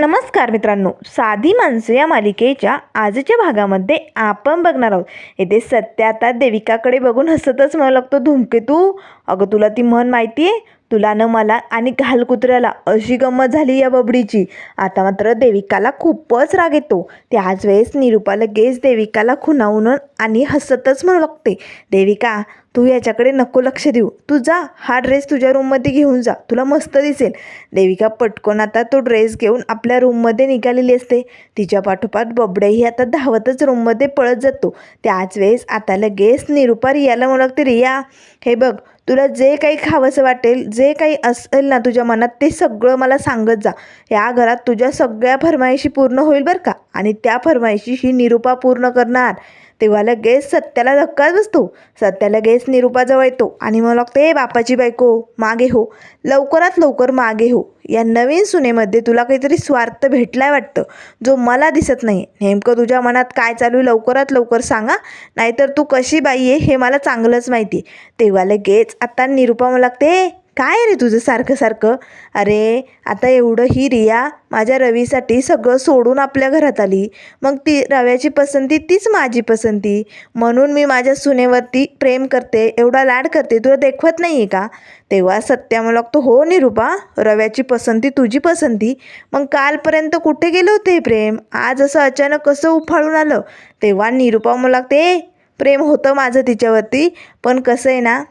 नमस्कार मित्रांनो साधी माणसं या मालिकेच्या आजच्या भागामध्ये आपण बघणार आहोत. येथे सत्या आता देविकाकडे बघून हसतच म्हणू लागतो धुमकेतू अगं तुला ती म्हण माहिती आहे तुला न मला आणि घालकुत्र्याला अशी गंमत झाली या बबडीची. आता मात्र देविकाला खूपच राग येतो. त्याच वेळेस निरुपा लगेच देविकाला खुणावून आणि हसतच म्हणू लागते. देविका तू याच्याकडे नको लक्ष देऊ. तू जा हा ड्रेस तुझ्या रूममध्ये घेऊन जा. तुला मस्त दिसेल. देविका पटकन आता तो ड्रेस घेऊन आपल्या रूममध्ये निघालेली असते. तिच्या पाठोपाठ बबड्याही आता धावतच रूममध्ये पळत जातो. त्याच वेळेस आता लगेच निरुपा रियाला म्हणू लागते रिया हे बघ तुला जे काही खावंसं वाटेल जे काही असेल ना तुझ्या मनात ते सगळं मला सांगत जा. या घरात तुझ्या सगळ्या फरमाईशी पूर्ण होईल बरं का? आणि त्या फरमाईशी ही निरुपा पूर्ण करणार. तेव्हा लगेच सत्याला धक्काच बसतो. सत्या लगेच निरुपाजवळ येतो आणि मग लागते हे बापाची बायको मागे हो. लवकरात लवकर मागे हो. या नवीन सुनेमध्ये तुला काहीतरी स्वार्थ भेटलाय वाटतं. जो मला दिसत नाही. नेमकं तुझ्या मनात काय चालू आहे लवकरात लवकर सांगा. नाहीतर तू कशी बाई आहे हे मला चांगलंच माहिती आहे. तेव्हा लगेच आता निरुपा मला लागते काय रे तुझं सारखं सारखं? अरे आता एवढं ही रिया माझ्या रवीसाठी सगळं सोडून आपल्या घरात आली. मग ती रव्याची पसंती तीच माझी पसंती. म्हणून मी माझ्या सुनेवरती प्रेम करते एवढा लाड करते तुला देखवत नाही आहे का? तेव्हा सत्या मला लागतो हो निरुपा रव्याची पसंती तुझी पसंती. मग कालपर्यंत कुठे गेले होते प्रेम? आज असं अचानक कसं उफाळून आलं? तेव्हा निरुपा मला लागते प्रेम होतं माझं तिच्यावरती पण कसं आहे ना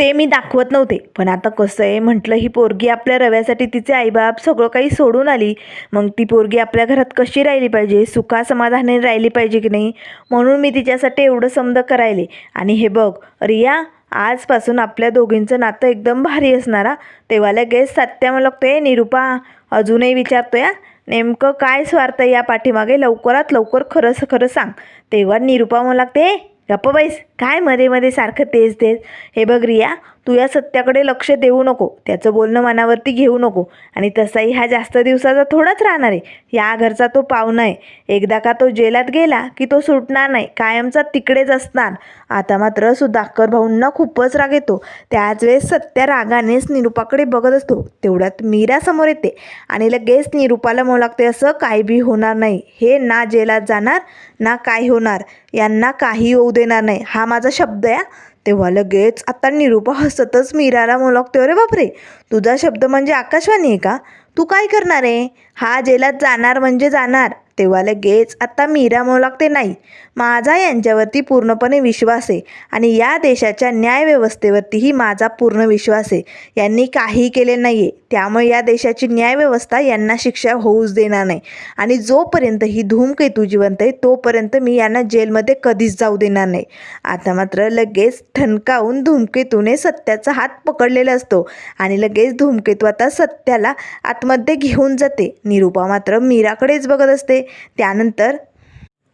ते मी दाखवत नव्हते. पण आता कसं आहे म्हटलं ही पोरगी आपल्या रव्यासाठी तिचे आईबाप सगळं काही सोडून आली. मग ती पोरगी आपल्या घरात कशी राहिली पाहिजे? सुखा समाधाने राहिली पाहिजे की नाही? म्हणून मी तिच्यासाठी एवढं समद करायले. आणि हे बघ रिया आजपासून आपल्या दोघींचं नातं एकदम भारी असणार हा. तेव्हा लगेच सत्या मला लागतोय निरुपा. अजूनही विचारतोय नेमकं काय स्वार्थ या पाठीमागे? लवकरात लवकर खरंच खरं सांग. तेव्हा निरुपा मला लागते गप्प बाईस काय मध्ये मध्ये सारखं तेच तेच. हे बघ रिया तू या सत्याकडे लक्ष देऊ नको. त्याचं बोलणं मनावरती घेऊ नको. आणि तसाही हा जास्त दिवसाचा थोडाच राहणार आहे. या घरचा तो पाहुणा आहे. एकदा का तो जेलात गेला की तो सुटणार नाही. कायमचा तिकडेच असणार. आता मात्र सुधाकर भाऊंना खूपच राग येतो. त्याच वेळेस सत्या रागानेच निरुपाकडे बघत असतो. तेवढ्यात मीरा समोर येते. आणि लगेच निरूपाला म्हणू लागते असं काही बी होणार नाही. हे ना जेलात जाणार ना काय होणार. यांना काही होऊ देणार नाही. हा माझा शब्द आहे तेव्हा लगेच आता निरूपा हसतच मीराला म्हणू लागते अरे बापरे! तुझा शब्द म्हणजे आकाशवाणी आहे का? तू काय करणार आहे? हा जेलात जाणार म्हणजे जाणार. तेव्हा लगेच आता मीरा म्हणू लागते नाही माझा यांच्यावरती पूर्णपणे विश्वास आहे आणि या देशाच्या न्यायव्यवस्थेवरतीही माझा पूर्ण विश्वास आहे. यांनी काही केले नाही आहे त्यामुळे या देशाची न्यायव्यवस्था यांना शिक्षा होऊच देणार नाही. आणि जोपर्यंत ही धूमकेतू जिवंत आहे तोपर्यंत मी यांना जेलमध्ये कधीच जाऊ देणार नाही. आता मात्र लगेच ठणकावून धूमकेतूने सत्याचा हात पकडलेला असतो आणि लगेच धूमकेतू आता सत्याला आतमध्ये घेऊन जाते. निरुपा मात्र मीराकडेच बघत असते. त्यानंतर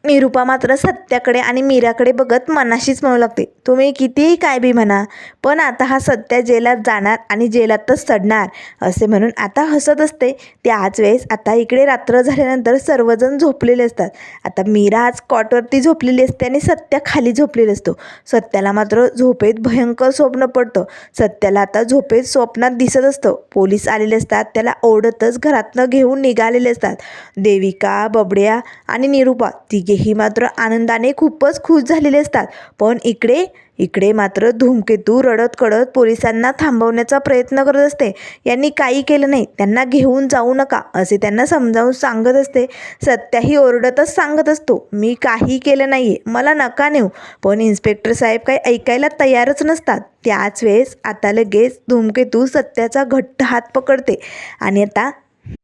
निरुपा मात्र सत्याकडे आणि मीराकडे बघत मनाशीच म्हणू लागते तुम्ही कितीही काय बी म्हणा पण आता हा सत्या जेलात जाणार आणि जेलातच चढणार असे म्हणून आता हसत असते. त्याच वेळेस आता इकडे रात्र झाल्यानंतर सर्वजण झोपलेले असतात. आता मीरा आज कॉटवरती झोपलेली असते आणि सत्या खाली झोपलेला असतो. सत्याला मात्र झोपेत भयंकर स्वप्न पडतं. सत्याला आता झोपेत स्वप्नात दिसत असतं. पोलीस आलेले असतात त्याला ओढतच घरातनं घेऊन निघालेले असतात. देविका बबड्या आणि निरुपा तेही मात्र आनंदाने खूपच खुश झालेले असतात. पण इकडे इकडे मात्र धूमकेतू रडत कडत पोलिसांना थांबवण्याचा प्रयत्न करत असते. यांनी काही केलं नाही. त्यांना घेऊन जाऊ नका असे त्यांना समजावून सांगत असते. सत्याही ओरडतच सांगत असतो मी काही केलं नाही आहे मला नका नेऊ. पण इन्स्पेक्टर साहेब काही ऐकायला तयारच नसतात. त्याच वेळेस आता लगेच धूमकेतू सत्याचा घट्ट हात पकडते आणि आता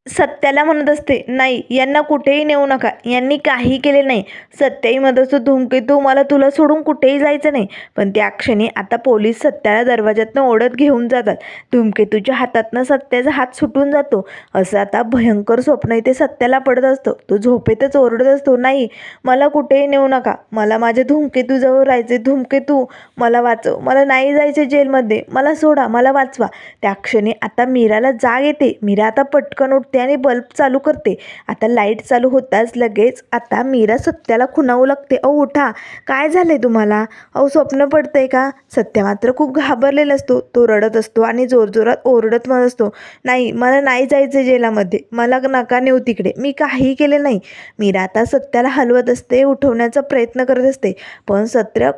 सत्याला म्हणत असते नाही यांना कुठेही नेऊ नका. यांनी काही केले नाही. सत्याही म्हणत असतो धूमकेतू मला तुला सोडून कुठेही जायचं नाही. पण त्या क्षणी आता पोलीस सत्याला दरवाज्यातनं ओढत घेऊन जातात. धूमकेतूच्या हातातनं सत्याचा हात सुटून जातो. असं आता भयंकर स्वप्न इथे सत्याला पडत असतो. तो झोपेतच ओरडत असतो नाही मला कुठेही नेऊ नका. मला माझ्या धूमकेतूजवळ राहायचे धूमकेतू मला वाचव. मला नाही जायचे जेलमध्ये. मला सोडा. मला वाचवा. त्या क्षणी आता मीराला जाग येते. मीरा आता पटकन उठते. सत्याने आणि बल्ब चालू करते. आता लाइट चालू होताच लगेच आता मीरा सत्याला खुणावू लागते. अहो उठा. काय झालंय तुम्हाला? अहो स्वप्न पडतंय का? सत्या मात्र खूप घाबरलेला असतो. तो रडत असतो आणि जोरजोरात ओरडत म्हणत असतो. नाही मला नाही जायचं जेलामध्ये. मला नका नेऊ तिकडे. मी काही केले नाही. मीरा आता सत्याला हलवत असते उठवण्याचा प्रयत्न करत असते. पण सत्य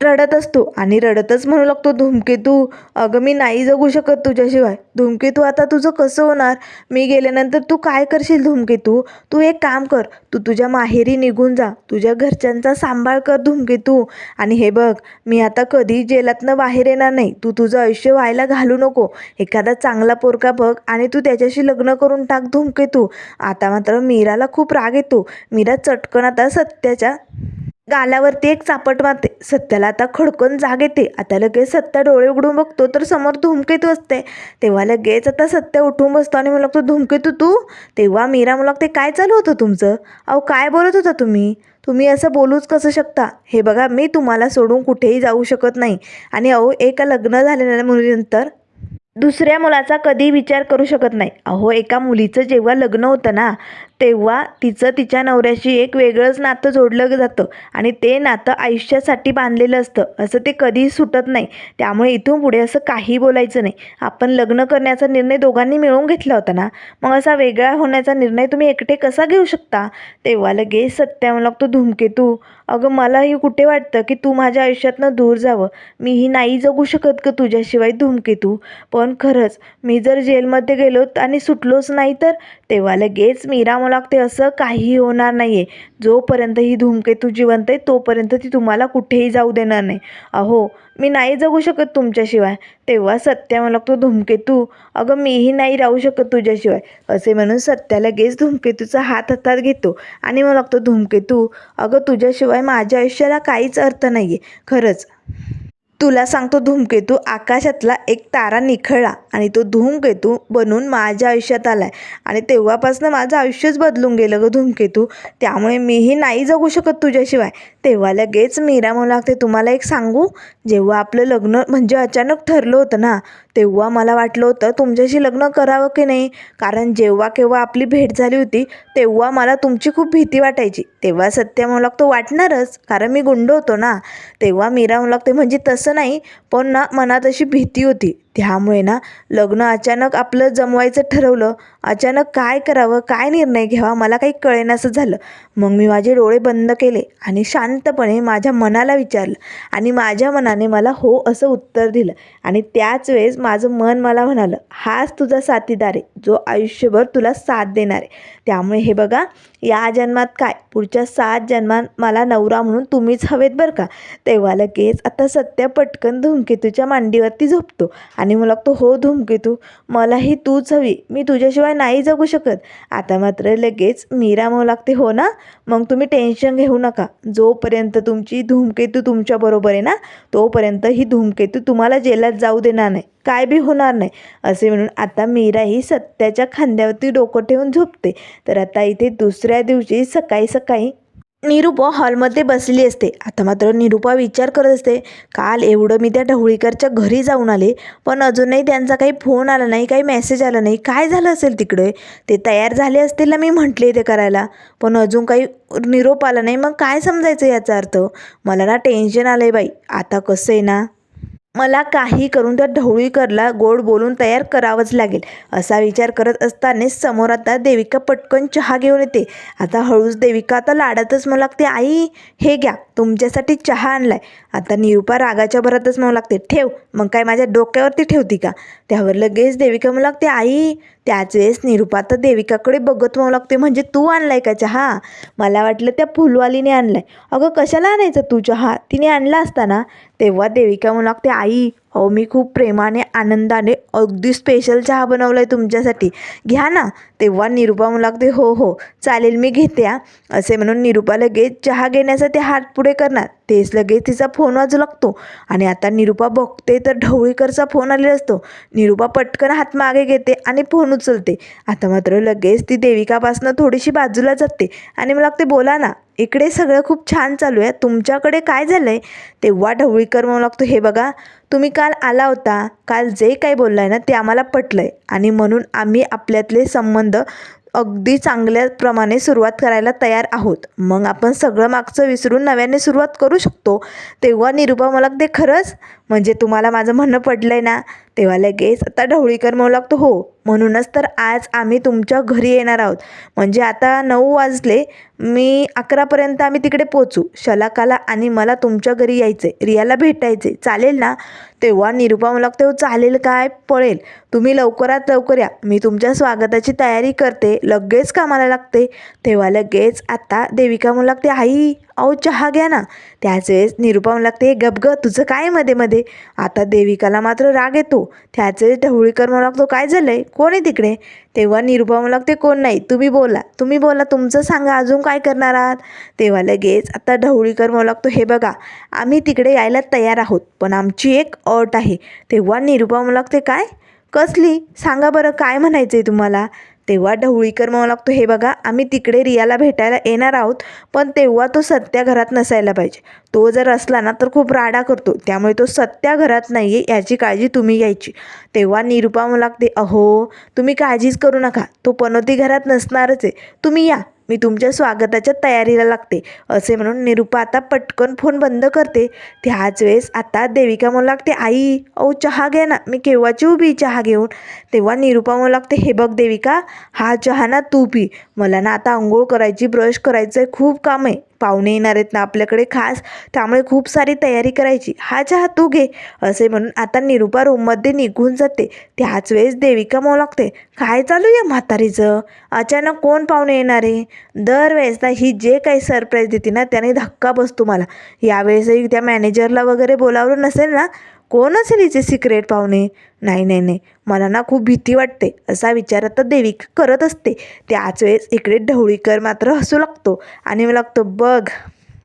रडत असतो आणि रडतच म्हणू लागतो धूमकेतू अगं मी नाही जगू शकत तुझ्याशिवाय. धूमकेतू आता तुझं कसं होणार? मी गेल्यानंतर तू काय करशील धूमकेतू तू? एक काम कर तू तुझ्या माहेरी निघून जा. तुझ्या घरच्यांचा सांभाळ कर धूमकेतू आणि हे बघ मी आता कधी जेलातनं बाहेर येणार नाही. तू तुझं आयुष्य व्हायला घालू नको. एखादा चांगला पोरका बघ आणि तू त्याच्याशी लग्न करून टाक धूमकेतू आता मात्र मीराला खूप राग येतो. मीरा चटकन आता सत्याच्या गालावरती एक चापट मारते सत्याला आता खडकन जाग येते. आता लगेच सत्या डोळे उघडून बघतो तर समोर धूमकेतू असते. तेव्हा लगेच आता सत्या उठून बसतो आणि मला लागतो धूमकेतू तू? तेव्हा मीरा मला लागते काय चालू होतं तुमचं? अहो काय बोलत होता तुम्ही? तुम्ही असं बोलूच कसं शकता? हे बघा मी तुम्हाला सोडून कुठेही जाऊ शकत नाही. आणि अहो एका लग्न झालेल्या मुलीनंतर दुसऱ्या मुलाचा कधी विचार करू शकत नाही. अहो एका मुलीचं जेव्हा लग्न होतं ना तेव्हा तिचं तिच्या नवऱ्याशी एक वेगळंच नातं जोडलं जातं आणि ते नातं आयुष्यासाठी बांधलेलं असतं. असं ते कधीही सुटत नाही. त्यामुळे इथून पुढे असं काही बोलायचं नाही. आपण लग्न करण्याचा निर्णय दोघांनी मिळवून घेतला होता ना? मग असा वेगळा होण्याचा निर्णय तुम्ही एकटे कसा घेऊ शकता? तेव्हा लगेच सत्या लागतो धूमकेतू अगं मलाही कुठे वाटतं की तू माझ्या आयुष्यातनं दूर जावं? मीही नाही जगू शकत ग तुझ्याशिवाय धूमकेतू पण खरंच मी जर जेलमध्ये गेलो आणि सुटलोच नाही तर? तेव्हा लगेच मीरा मला लागते असं काही होणार नाही आहे जोपर्यंत ही धूमकेतू जिवंत आहे तोपर्यंत ती तुम्हाला कुठेही जाऊ देणार नाही. अहो मी नाही जगू शकत तुमच्याशिवाय. तेव्हा सत्या मला लागतो धूमकेतू. अगं मीही नाही राहू शकत तुझ्याशिवाय. असे म्हणून सत्या लगेच धूमकेतूचा हात हातात घेतो आणि मला लागतो धूमकेतू अगं तुझ्याशिवाय माझ्या आयुष्याला काहीच अर्थ नाही आहे खरंच. तुला सांगतो धूमकेतू आकाशातला एक तारा निखळला आणि तो धूमकेतू बनून माझ्या आयुष्यात आला आहे आणि तेव्हापासून माझं आयुष्यच बदलून गेलं ग धूमकेतू. त्यामुळे मीही नाही जगू शकत तुझ्याशिवाय. तेव्हा लगेच मीरा म्हणू लागते तुम्हाला एक सांगू? जेव्हा आपलं लग्न म्हणजे अचानक ठरलं होतं ना तेव्हा मला वाटलं होतं तुमच्याशी लग्न करावं की नाही? कारण जेव्हा केव्हा आपली भेट झाली होती तेव्हा मला तुमची खूप भीती वाटायची. तेव्हा सत्य म्हणू लागतो वाटणारच कारण मी गुंड होतो ना. तेव्हा मीरा म्हणू लागते म्हणजे तसं नाही पण ना मनात अशी भीती होती. त्यामुळे ना लग्न अचानक आपलं जमवायचं ठरवलं. अचानक काय करावं काय निर्णय घ्यावा मला काही कळेनासं झालं. मग मी माझे डोळे बंद केले आणि शांतपणे माझ्या मनाला विचारलं आणि माझ्या मनाने मला हो असं उत्तर दिलं. आणि त्याच वेळेस माझं मन मला म्हणालं हाच तुझा साथीदार आहे जो आयुष्यभर तुला साथ देणार आहे. त्यामुळे हे बघा या जन्मात काय? पुढच्या सात जन्मात मला नवरा म्हणून तुम्हीच हवेत बरं का? तेव्हा लगेच आता सत्य पटकन धूमकेतूच्या मांडीवरती झोपतो आणि मला लागतो हो धूमकेतू मलाही तूच हवी मी तुझ्याशिवाय नाही जगू शकत. आता मात्र लगेच मीरा म्हणू लागते हो ना मग तुम्ही टेन्शन घेऊ नका. जोपर्यंत तुमची धूमकेतू तुमच्याबरोबर आहे ना तोपर्यंत ही धूमकेतू तुम्हाला जेलात जाऊ देणार नाही. काय बी होणार नाही. असे म्हणून आता मीरा ही सत्याच्या खांद्यावरती डोकं ठेवून झोपते. तर आता इथे दुसऱ्या दिवशी सकाळी सकाळी निरूपा हॉलमध्ये बसली असते. आता मात्र निरूपा विचार करत असते काल एवढं मी त्या ढवळीकरच्या घरी जाऊन आले पण अजूनही त्यांचा काही फोन आला नाही काही मेसेज आला नाही. काय झालं असेल तिकडे? ते तयार झाले असतील ना मी म्हटले ते करायला. पण अजून काही निरोप आला नाही. मग काय समजायचं याचा अर्थ? मला ना टेन्शन आलं आहे बाई. आता कसं आहे ना? मला काही करून त्या ढवळीकरला गोड बोलून तयार करावंच लागेल असा विचार करत असतानाच समोर आता देविका पटकन चहा घेऊन येते. आता हळूच देविका आता लाडातच म्हणू लागते आई हे घ्या तुमच्यासाठी चहा आणलाय. आता निरुपा रागाच्या भरातच म्हणू लागते ठेव मग काय माझ्या डोक्यावरती ठेवती का? त्यावर लगेच देविका म्हणू लागते आई त्याच वेळेस निरुपा तर देविकाकडे बघत म्हणू लागते म्हणजे तू आणलाय का चहा? मला वाटलं त्या फुलवालीने आणलाय. अगं कशाला आणायचं तू चहा? तिने आणला असता ना. तेव्हा देविका म्हणू लागते आई हो मी खूप प्रेमाने आनंदाने अगदी स्पेशल चहा बनवला आहे तुमच्यासाठी. घ्या ना. तेव्हा निरुपा म्हणू लागते हो हो चालेल मी घेते हा. असे म्हणून निरुपा लगेच चहा घेण्यासाठी हात पुढे करणार. तेच लगेच तिचा फोन वाजू लागतो. आणि आता निरुपा बघते तर ढवळीकरचा फोन आलेला असतो. निरुपा पटकन हात मागे घेते आणि फोन उचलते. आता मात्र लगेच ती देविकापासनं थोडीशी बाजूला जाते. आणि मला लागते बोला ना इकडे सगळं खूप छान चालू आहे. तुमच्याकडे काय झालं आहे तेव्हा ढवळीकर म्हणू लागतो हे बघा तुम्ही काल आला होता. काल जे काही बोललं आहे ना ते आम्हाला पटलं आहे आणि म्हणून आम्ही आपल्यातले संबंध अगदी चांगल्याप्रमाणे सुरुवात करायला तयार आहोत. मग आपण सगळं मागचं विसरून नव्याने सुरुवात करू शकतो. तेव्हा निरुपा मला ते खरंच? म्हणजे तुम्हाला माझं म्हणणं पडलं आहे ना तेव्हा लगेच आता ढवळीकर म्हणू लागतो हो म्हणूनच तर आज आम्ही तुमच्या घरी येणार आहोत. म्हणजे आता नऊ वाजले मी अकरापर्यंत आम्ही तिकडे पोचू शलाकाला आणि मला तुमच्या घरी यायचं आहे रियाला भेटायचे चालेल ना? तेव्हा निरुपा म्हणू लागतो चालेल काय पळेल? तुम्ही लवकरात लवकर या. मी तुमच्या स्वागताची तयारी करते लगेच कामाला लागते. तेव्हा लगेच आता देविका म्हणू लागते आई अहो चहा घ्या ना. त्याच वेळेस निरुपम लागते "हे गप ग तुझं काय मध्ये मध्ये? आता देविकाला मात्र राग येतो. त्याच वेळेस ढवळीकर म्हणू लागतो काय झालंय? कोण आहे तिकडे? तेव्हा निरुपम लागते कोण नाही तुम्ही बोला. तुम्ही बोला तुमचं सांगा अजून काय करणार आहात? तेव्हा लगेच आता ढवळीकर म्हणू लागतो हे बघा आम्ही तिकडे यायला तयार आहोत पण आमची एक अट आहे. तेव्हा निरुपम लागते काय? कसली? सांगा बरं काय म्हणायचं आहे तुम्हाला? तेव्हा ढवळीकर म्हणू लागतो हे बघा आम्ही तिकडे रियाला भेटायला येणार आहोत पण तेव्हा तो सत्या घरात नसायला पाहिजे. तो जर असला ना तर खूप राडा करतो. त्यामुळे तो सत्या घरात नाही आहे याची काळजी तुम्ही घ्यायची. तेव्हा निरुपा म्हणू लागते अहो तुम्ही काळजीच करू नका. तो पनोती घरात नसणारच आहे. तुम्ही या. मी तुमच्या स्वागताच्या तयारीला लागते. असे म्हणून निरुपा आता पटकन फोन बंद करते. त्याच वेळेस आता देविका म्हणू लागते आई अहो चहा घे ना. मी केव्हाची उभी चहा घेऊन? तेव्हा निरुपा म्हणू लागते हे बघ देविका हा चहा ना तू पी. मला ना आता आंघोळ करायची ब्रश करायचं आहे खूप काम आहे. पाहुणे येणार आहेत ना आपल्याकडे खास त्यामुळे खूप सारी तयारी करायची. हा चहा तू घे असे म्हणून आता निरुपा रूममध्ये निघून जाते. त्याच वेळेस देविका म्हणू लागते. काय चालू या म्हातारीचं? अचानक कोण पाहुणे येणार आहे? दरवेळेस ना ही जे काही सरप्राईज देते ना त्याने धक्का बसतो मला. यावेळेसही त्या मॅनेजरला वगैरे बोलावलं नसेल ना कोण असेल हिचे सिक्रेट पाहुणे? नाही नाही नाही. मला ना खूप भीती वाटते. असा विचार आता देविका करत असते. त्याच वेळेस इकडे ढवळीकर मात्र हसू लागतो आणि मला लागतो बघ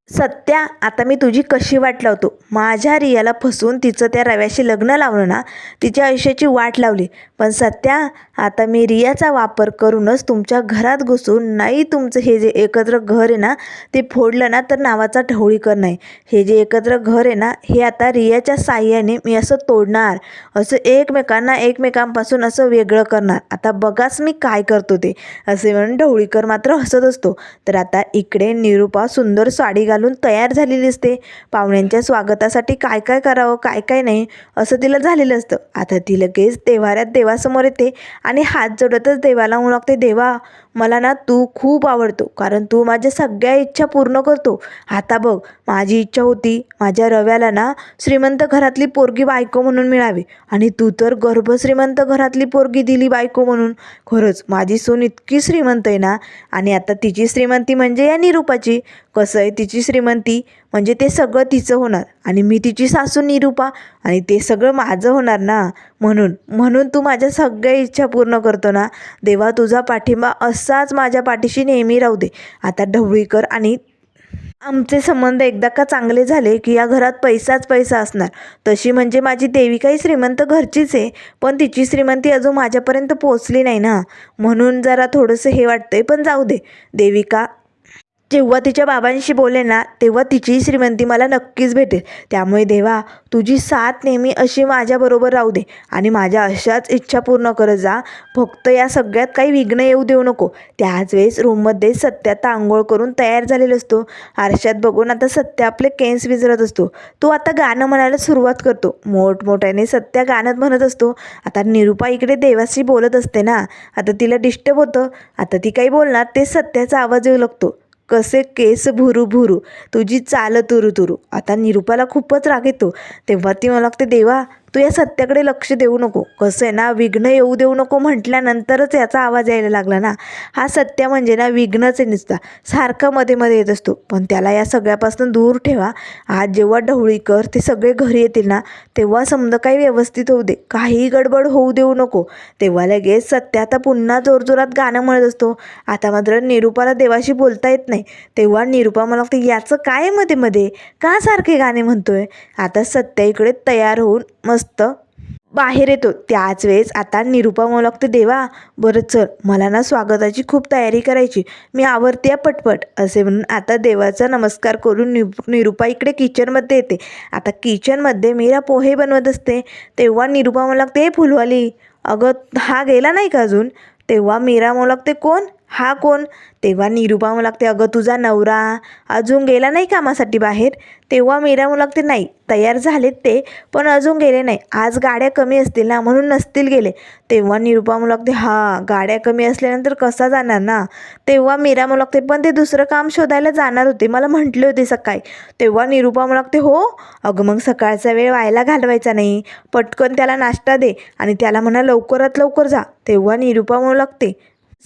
सत्या आता मी तुझी कशी वाट लावतो? माझ्या रियाला फसवून तिचं त्या रव्याशी लग्न लावलं ना तिच्या आयुष्याची वाट लावली. पण सत्या आता मी रियाचा वापर करूनच तुमच्या घरात घुसून नाही तुमचं हे जे एकत्र घर आहे ना ते फोडलं ना तर नावाचा ढवळीकर नाही. हे जे एकत्र घर आहे ना हे आता रियाच्या साह्याने मी असं तोडणार असं एकमेकांना एकमेकांपासून असं वेगळं करणार. आता बघाच मी काय करतो ते असे म्हणून ढवळीकर मात्र हसत असतो. तर आता इकडे निरुपा सुंदर साडी घालून तयार झालेली असते. पाहुण्यांच्या स्वागतासाठी काय काय करावं काय काय नाही असं तिला झालेलं असतं. आता ती लगेच देवाऱ्यात देवासमोर येते आणि हात जोडतच देवाला म्हणू लागते देवा मला ना तू खूप आवडतो कारण तू माझ्या सगळ्या इच्छा पूर्ण करतो. आता बघ माझी इच्छा होती माझ्या रव्याला ना श्रीमंत घरातली पोरगी बायको म्हणून मिळावी. आणि तू तर गर्भश्रीमंत घरातली पोरगी दिली बायको म्हणून. खरंच माझी सून इतकी श्रीमंत आहे ना. आणि आता तिची श्रीमंती म्हणजे या निरूपाची. कसं आहे तिची श्रीमंती? म्हणजे ते सगळं तिचं होणार. आणि मी तिची सासू निरूपा आणि ते सगळं माझं होणार ना? म्हणून म्हणून तू माझ्या सगळ्या इच्छा पूर्ण करतो ना? देवा तुझा पाठिंबा असाच माझ्या पाठीशी नेहमी राहू दे. आता ढवळीकर आणि आमचे संबंध एकदा का चांगले झाले की या घरात पैसाच पैसा असणार. तशी म्हणजे माझी देविकाही श्रीमंत घरचीच आहे पण तिची श्रीमंती अजून माझ्यापर्यंत पोचली नाही ना? म्हणून जरा थोडंसं हे वाटतंय पण जाऊ दे. देविका जेव्हा तिच्या बाबांशी बोले ना तेव्हा तिची श्रीमंती मला नक्कीच भेटेल. त्यामुळे देवा तुझी साथ नेहमी अशी माझ्याबरोबर राहू दे आणि माझ्या अशाच इच्छा पूर्ण करत जा. फक्त या सगळ्यात काही विघ्न येऊ देऊ नको. त्याच वेळेस रूममध्ये सत्य आता आंघोळ करून तयार झालेला असतो. आरशात बघून आता सत्य आपले केस विजरत असतो. तो आता गाणं म्हणायला सुरुवात करतो. मोठमोठ्याने सत्या गाणं म्हणत असतो. आता निरुपा इकडे देवाशी बोलत असते ना. आता तिला डिस्टर्ब होतं. आता ती काही बोलणार ते सत्याचा आवाज येऊ लागतो कसे केस भुरू भुरू तुझी चाल तुरू तुरू. आता निरुपाला खूपच राग येतो. तेव्हा ती मला लागते देवा तू या सत्याकडे लक्ष देऊ नको. कसं आहे ना विघ्न येऊ देऊ नको म्हटल्यानंतरच याचा आवाज यायला लागला ना. हा सत्य म्हणजे ना विघ्नच आहे नुसता. सारखा मध्ये मध्ये येत असतो. पण त्याला या सगळ्यापासून दूर ठेवा. आज जेव्हा ढवळीकर ते सगळे घरी येतील ना तेव्हा समजा काही व्यवस्थित होऊ दे. काही गडबड होऊ देऊ नको. तेव्हा लगेच सत्य आता पुन्हा जोरजोरात गाणं म्हणत असतो. आता मात्र निरुपाला देवाशी बोलता येत नाही. तेव्हा निरुपा मला वाटतं याचं काय मध्ये मध्ये? का सारखे गाणे म्हणतोय? आता सत्या इकडे तयार होऊन मस्त मस्त बाहेर येतो. त्याच वेळेस आता निरुपा म्हणू लागते देवा बरं चल मला ना स्वागताची खूप तयारी करायची. मी आवरते पटपट. असे म्हणून आता देवाचा नमस्कार करून नि निरुपा इकडे किचनमध्ये येते. आता किचनमध्ये मीरा पोहे बनवत असते. तेव्हा निरुपा म्हणू लागते फुलवाली अगं हा गेला नाही का अजून? तेव्हा मीरा म्हणू लागते कोण? हा कोण? तेव्हा निरुपा म्हणू लागते अगं तुझा नवरा अजून गेला नाही कामासाठी बाहेर? तेव्हा मीरा म्हणू लागते नाही तयार झालेत ते पण अजून गेले नाही. आज गाड्या कमी असतील ना म्हणून नसतील गेले. तेव्हा निरुपा म्हणू लागते हां गाड्या कमी असल्यानंतर कसा जाणार ना? तेव्हा मीरा म्हणू लागते पण ते दुसरं काम शोधायला जाणार होते मला म्हटले होते सकाळी. तेव्हा निरुपा म्हणू लागते हो अगं मग सकाळचा वेळ व्हायला घालवायचा नाही. पटकन त्याला नाश्ता दे आणि त्याला म्हणा लवकरात लवकर जा. तेव्हा निरुपा म्हणू लागते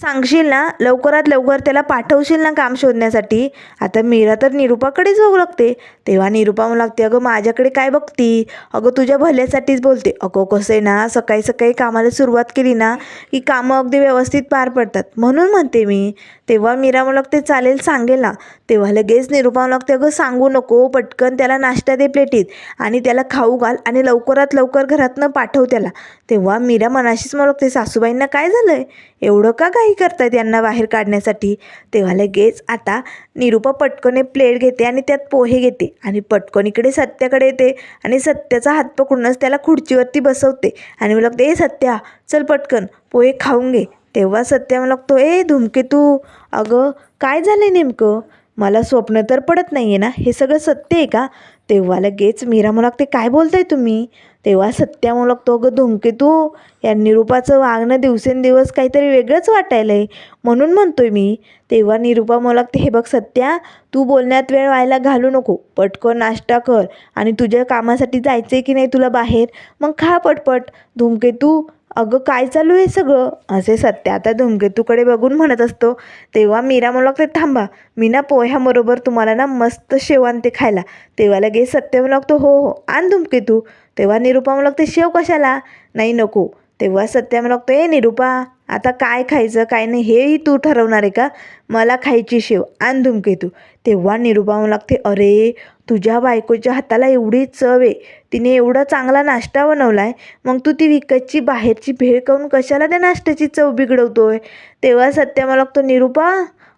सांगशील ना लवकरात लवकर त्याला पाठवशील ना काम शोधण्यासाठी? आता मीरा तर निरुपाकडेच बघू लागते. तेव्हा निरुपा म्हणू लागते अगं माझ्याकडे काय बघती? अगं तुझ्या भल्यासाठीच बोलते. अगं कसं आहे ना सकाळी सकाळी कामाला सुरुवात केली ना की कामं अगदी व्यवस्थित पार पडतात. म्हणून म्हणते मी. तेव्हा मीरा म्हणू ते चालेल सांगेल ना. तेव्हा लगेच निरुपा म्हणू अगं सांगू नको पटकन त्याला नाश्ता दे प्लेटीत आणि त्याला खाऊ घाल आणि लवकरात लवकर घरातनं पाठव त्याला. तेव्हा मीरा मनाशीच म्हणू ते सासूबाईंना काय झालं आहे एवढं का काही करतायत यांना बाहेर काढण्यासाठी? तेव्हा लगेच आता निरुपा पटकन एक प्लेट घेते आणि त्यात पोहे घेते आणि पटकन इकडे सत्याकडे येते आणि सत्याचा हात पकडूनच त्याला खुर्चीवरती बसवते आणि मला लागते सत्या चल पटकन पोहे खाऊन घे. तेव्हा सत्या मला लागतो ए धुमकेतू अगं काय झालं नेमकं? मला स्वप्न तर पडत नाही आहे ना? हे सगळं सत्य आहे का? तेव्हा लगेच मीरा म्हणू लागते काय बोलताय तुम्ही? तेव्हा सत्या म्हणू लागतो अगं धुमकेतू या निरुपाचं वागणं दिवसेंदिवस काहीतरी वेगळंच वाटायलं आहे म्हणून म्हणतोय मी. तेव्हा निरुपा म्हणू लागते हे बघ सत्या तू बोलण्यात वेळ व्हायला घालू नको. पटकन नाश्ता कर आणि तुझ्या कामासाठी जायचं आहे की नाही तुला बाहेर? मग खा पटपट. धुमकेतू अगं काय चालू आहे सगळं? असे सत्य आता धुमकेतूकडे बघून म्हणत असतो. तेव्हा मीरा म्हणू लागते थांबा मी ना पोह्याबरोबर तुम्हाला ना मस्त शेव आणते खायला. तेव्हा लगेच सत्य म्हणू लागतो हो हो आण धुमकेतू. तेव्हा निरुपा म्हणू लागते शेव कशाला? नाही नको. तेव्हा सत्या म्हणू लागतो ए निरुपा आता काय खायचं काय नाही हेही तू ठरवणार आहे का? मला खायची शेव आण धुमकेतू. तेव्हा निरुपा म्हणू लागते अरे तुझ्या बायकोच्या हाताला एवढी चव आहे. तिने एवढा चांगला नाश्ता बनवला आहे मग तू ती विकतची बाहेरची भेळ करून कशाला त्या नाश्त्याची चव बिघडवतो आहे तेव्हा सत्या मला लागतो निरुपा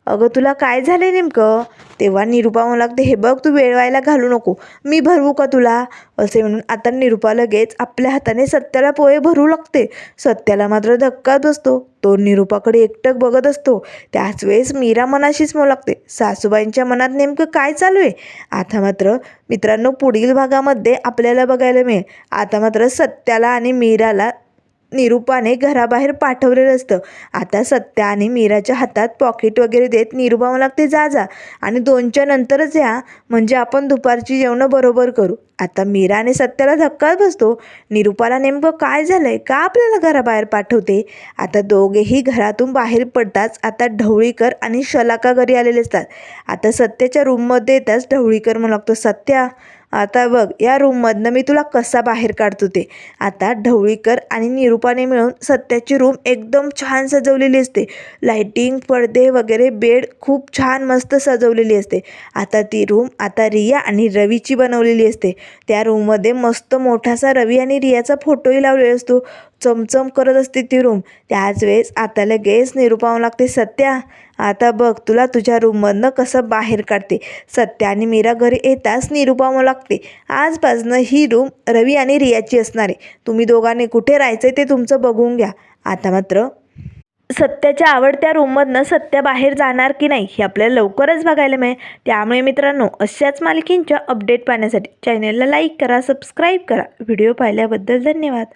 अगं तुला काय झालं नेमकं? तेव्हा निरुपा म्हणू लागते हे बघ तू वेळवायला घालू नको. मी भरवू का तुला? असे म्हणून आता निरुपा लगेच आपल्या हाताने सत्याला पोहे भरू लागते. सत्याला मात्र धक्काच बसतो. तो निरुपाकडे एकटक बघत असतो. त्याच वेळेस मीरा मनाशीच म्हणू लागते सासूबाईंच्या मनात नेमकं काय चालू आहे? आता मात्र मित्रांनो पुढील भागामध्ये आपल्याला बघायला मिळेल. आता मात्र सत्याला आणि मीराला निरुपाने घराबाहेर पाठवलेलं असतं. आता सत्या आणि मीराच्या हातात पॉकेट वगैरे देत निरुपा मला ते जा जा. आणि दोनच्या नंतरच या म्हणजे आपण दुपारची जेवणं बरोबर करू. आता मीरा आणि सत्याला धक्काच बसतो. निरुपाला नेमकं काय झालं आहे का आपल्याला घराबाहेर पाठवते? आता दोघेही घरातून बाहेर पडताच आता ढवळीकर आणि शलाका घरी आलेले असतात. आता सत्याच्या रूममध्ये येताच ढवळीकर म्हणू लागतो सत्या आता बघ या रूममधनं मी तुला कसा बाहेर काढतो ते. आता ढवळीकर आणि निरुपाने मिळून सत्याची रूम एकदम छान सजवलेली असते. लाईटिंग पडदे वगैरे बेड खूप छान मस्त सजवलेली असते. आता ती रूम आता रिया आणि रवीची बनवलेली असते. त्या रूममध्ये मस्त मोठासा रवी आणि रियाचा फोटोही लावलेला असतो. चमचम करत असते ती रूम त्याच वेळेस आता लगेच निरुपावं लागते सत्या. आता बघ तुला तुझ्या रूममधनं कसं बाहेर काढते? सत्या आणि मीरा घरी येताच निरुपमा लागते. आजपासनं ही रूम रवी आणि रियाची असणार आहे. तुम्ही दोघांनी कुठे राहायचं ते तुमचं बघून घ्या. आता मात्र सत्याच्या आवडत्या रूममधनं सत्या बाहेर जाणार की नाही हे आपल्याला लवकरच बघायला मिळेल. त्यामुळे मित्रांनो अशाच मालकींच्या अपडेट पाहण्यासाठी चॅनलला लाईक करा सबस्क्राईब करा. व्हिडिओ पाहिल्याबद्दल धन्यवाद.